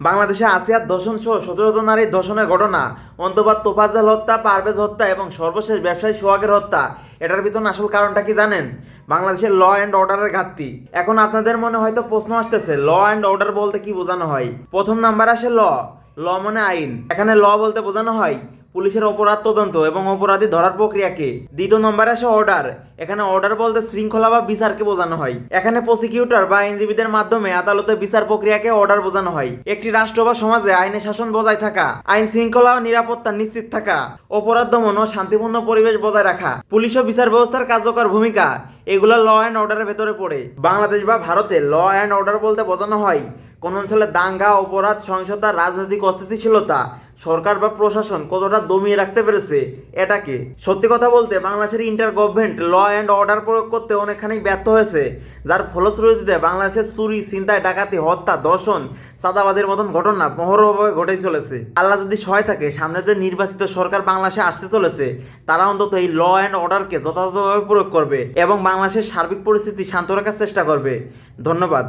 বাংলাদেশে আসিয়ার ধর্ষণ সহ সতেরো জন নারীর ধর্ষণের ঘটনা অন্তবাদ তোফাজাল হত্যা, পারভেজ হত্যা এবং সর্বশেষ ব্যবসায়ী সোহাগের হত্যা, এটার পিছনে আসল কারণটা কি জানেন? বাংলাদেশের ল অ্যান্ড অর্ডারের ঘাটতি। এখন আপনাদের মনে হয়তো প্রশ্ন আসতেছে, ল অ্যান্ড অর্ডার বলতে কি বোঝানো হয়? প্রথম নাম্বার আসে ল। ল মানে আইন। এখানে ল বলতে বোঝানো হয় পুলিশের অপরাধ তদন্ত এবং অপরাধী ধরার প্রক্রিয়াকে দ্বিতীয় নম্বরে আসে অর্ডার। এখানে অর্ডার বলতে শৃঙ্খলা বা বিচারকে বোঝানো হয়। এখানে প্রসিকিউটর বা আইনজীবীদের মাধ্যমে আদালতে বিচার প্রক্রিয়াকে অর্ডার বোঝানো হয়। একটি রাষ্ট্র বা সমাজে আইনের শাসন বজায় থাকা, আইন শৃঙ্খলা ও নিরাপত্তা নিশ্চিত থাকা, অপরাধ দমন ও শান্তিপূর্ণ পরিবেশ বজায় রাখা, পুলিশ ও বিচার ব্যবস্থার কার্যকর ভূমিকা এগুলো ল অ্যান্ড অর্ডারের ভেতরে পড়ে। বাংলাদেশ বা ভারতে ল অ্যান্ড অর্ডার বলতে বোঝানো হয়, কোন অঞ্চলে দাঙ্গা, অপরাধ, সহিংসতা, রাজনৈতিক অস্থিতিশীলতা, সরকার বা প্রশাসন কতটা দমিয়ে রাখতে পেরেছে, এটাকে। সত্যি কথা বলতে বাংলাদেশের inter government law and order প্রয়োগ করতে অনেকখানি ব্যর্থ হয়েছে, যার ফলশ্রুতিতে বাংলাদেশের চুরি চিন্তায় ডাকাতি, হত্যা, দর্শন চাঁদাবাদের মতন ঘটনা মহরভাবে ঘটেই চলেছে। আল্লাহ যদি সহায় থাকে, সামনে যে নির্বাচিত সরকার বাংলাদেশে আসতে চলেছে, তারা অন্তত এই ল অ্যান্ড অর্ডারকে যথাযথভাবে প্রয়োগ করবে এবং বাংলাদেশের সার্বিক পরিস্থিতি শান্ত রাখার চেষ্টা করবে। ধন্যবাদ।